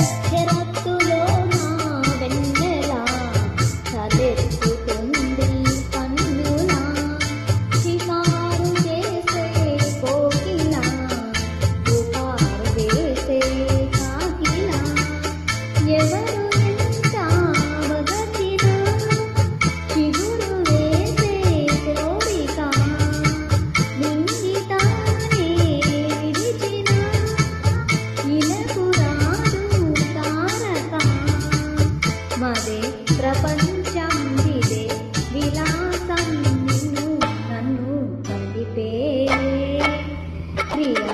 Get up ప్రపంచం ఇదే విలాసం నిన్ను నన్ను కలిపే. ప్రియా